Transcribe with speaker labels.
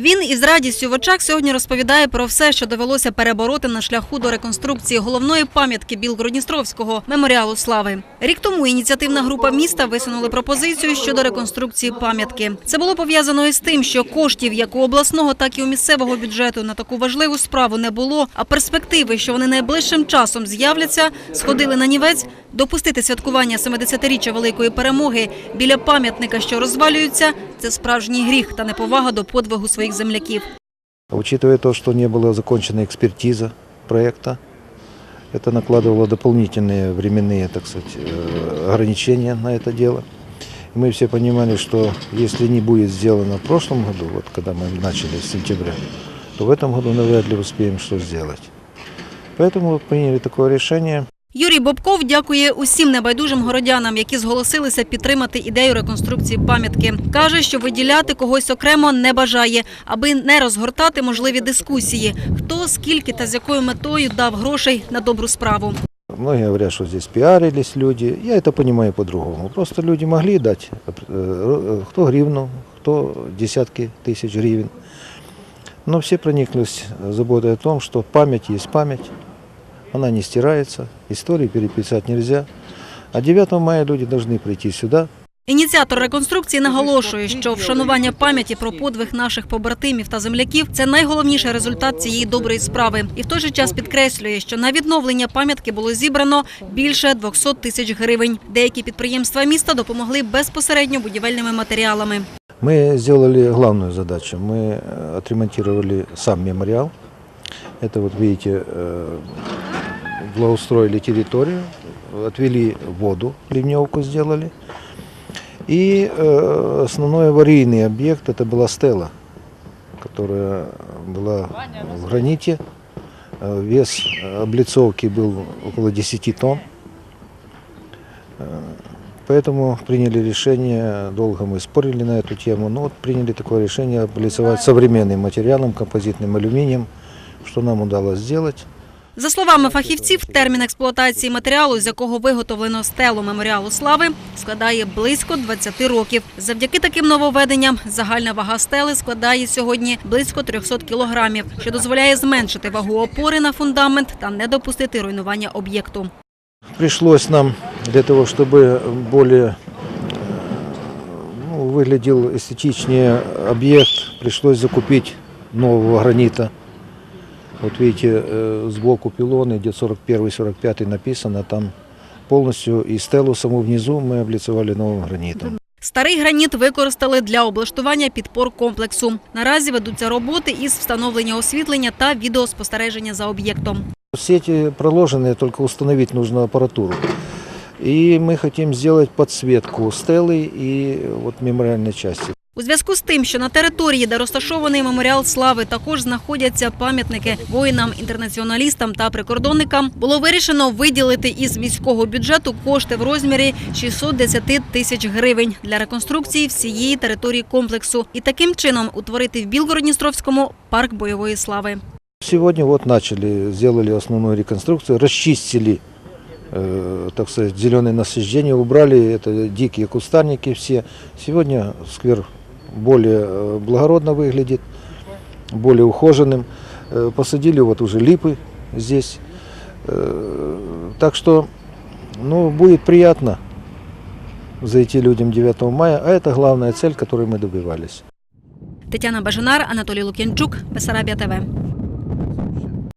Speaker 1: Він із радістю в очах сьогодні розповідає про все, що довелося перебороти на шляху до реконструкції головної пам'ятки Білгородністровського меморіалу слави. Рік тому ініціативна група міста висунули пропозицію щодо реконструкції пам'ятки. Це було пов'язано із тим, що коштів як у обласного, так і у місцевого бюджету на таку важливу справу не було. А перспективи, що вони найближчим часом з'являться, сходили на нівець. Допустити святкування 70-річчя великої перемоги біля пам'ятника, що розвалюється, це справжній гріх та неповага до подвигу своїх земляків.
Speaker 2: Учитывая то, что не была закончена экспертиза проекта, это накладывало дополнительные временные, так сказать, э, ограничения на это дело. И мы все понимали, что если не будет сделано в прошлом году, вот когда мы начали с сентября, то в этом году навряд ли успеем что сделать. Поэтому приняли такое решение.
Speaker 1: Юрій Бобков дякує усім небайдужим городянам, які зголосилися підтримати ідею реконструкції пам'ятки. Каже, що виділяти когось окремо не бажає, аби не розгортати можливі дискусії, хто скільки та з якою метою дав грошей на добру справу.
Speaker 2: Многие говорят, что здесь пиарились люди. Я это понимаю по-другому. Просто люди могли дать, э, э, кто гривну, кто десятки тысяч гривен. Но все прониклись заботой о том, что память есть память, она не стирается, истории переписать нельзя. А 9 мая люди должны прийти сюда,
Speaker 1: Ініціатор реконструкції наголошує, що вшанування пам'яті про подвиг наших побратимів та земляків це найголовніший результат цієї доброї справи. І в той же час підкреслює, що на відновлення пам'ятки було зібрано більше 200 тисяч гривень. Деякі підприємства міста допомогли безпосередньо будівельними матеріалами.
Speaker 2: Мы сделали главную задачу. Мы э, отремонтировали сам мемориал. Это вот видите, э, благоустроили территорию, отвели воду, ливневку сделали. И э, основной аварийный объект это была стела, которая была в граните. Э, Вес облицовки был около 10 тонн. Э, Поэтому приняли решение, долго мы спорили на эту тему, но вот приняли такое решение облицевать современным материалом, композитным алюминием, что нам удалось сделать.
Speaker 1: За словами фахівців, термін експлуатації матеріалу, з якого виготовлено стелу меморіалу слави, складає близько 20 років. Завдяки таким нововведенням загальна вага стели складає сьогодні близько 300 кілограмів, що дозволяє зменшити вагу опори на фундамент та не допустити руйнування об'єкту.
Speaker 2: Пришлось нам для того, чтобы более э, ну, выглядел эстетичнее объект, пришлось закупить нового гранита. Вот видите, э, сбоку пилоны, где 41-45 написано, там полностью и стелу саму внизу мы облицевали новым гранитом.
Speaker 1: Старий граніт використали для облаштування підпор комплексу. Наразі ведуться роботи із встановлення освітлення та відеоспостереження за об'єктом.
Speaker 2: Сети проложенные, только установить нужно аппаратуру. И мы хотим сделать подсветку стелы и вот мемориальной части.
Speaker 1: У зв'язку з тим, що на території, де розташований меморіал слави, також знаходяться пам'ятники воїнам, інтернаціоналістам та прикордонникам, було вирішено виділити із міського бюджету кошти в розмірі 610 тисяч гривень для реконструкції всієї території комплексу і таким чином утворити в Білгородністровському парк бойової слави.
Speaker 2: Сегодня вот начали, сделали основную реконструкцию, расчистили, э, так сказать, зеленые насаждения, убрали это дикие кустарники все. Сегодня сквер более э, благородно выглядит, более ухоженным. Э, посадили вот уже липы здесь. Э, так что, ну, будет приятно зайти людям 9 мая, а это главная цель, которой мы добивались.
Speaker 1: Тетяна Бажанар, Анатолій Лук'янчук, Бесарабія ТВ.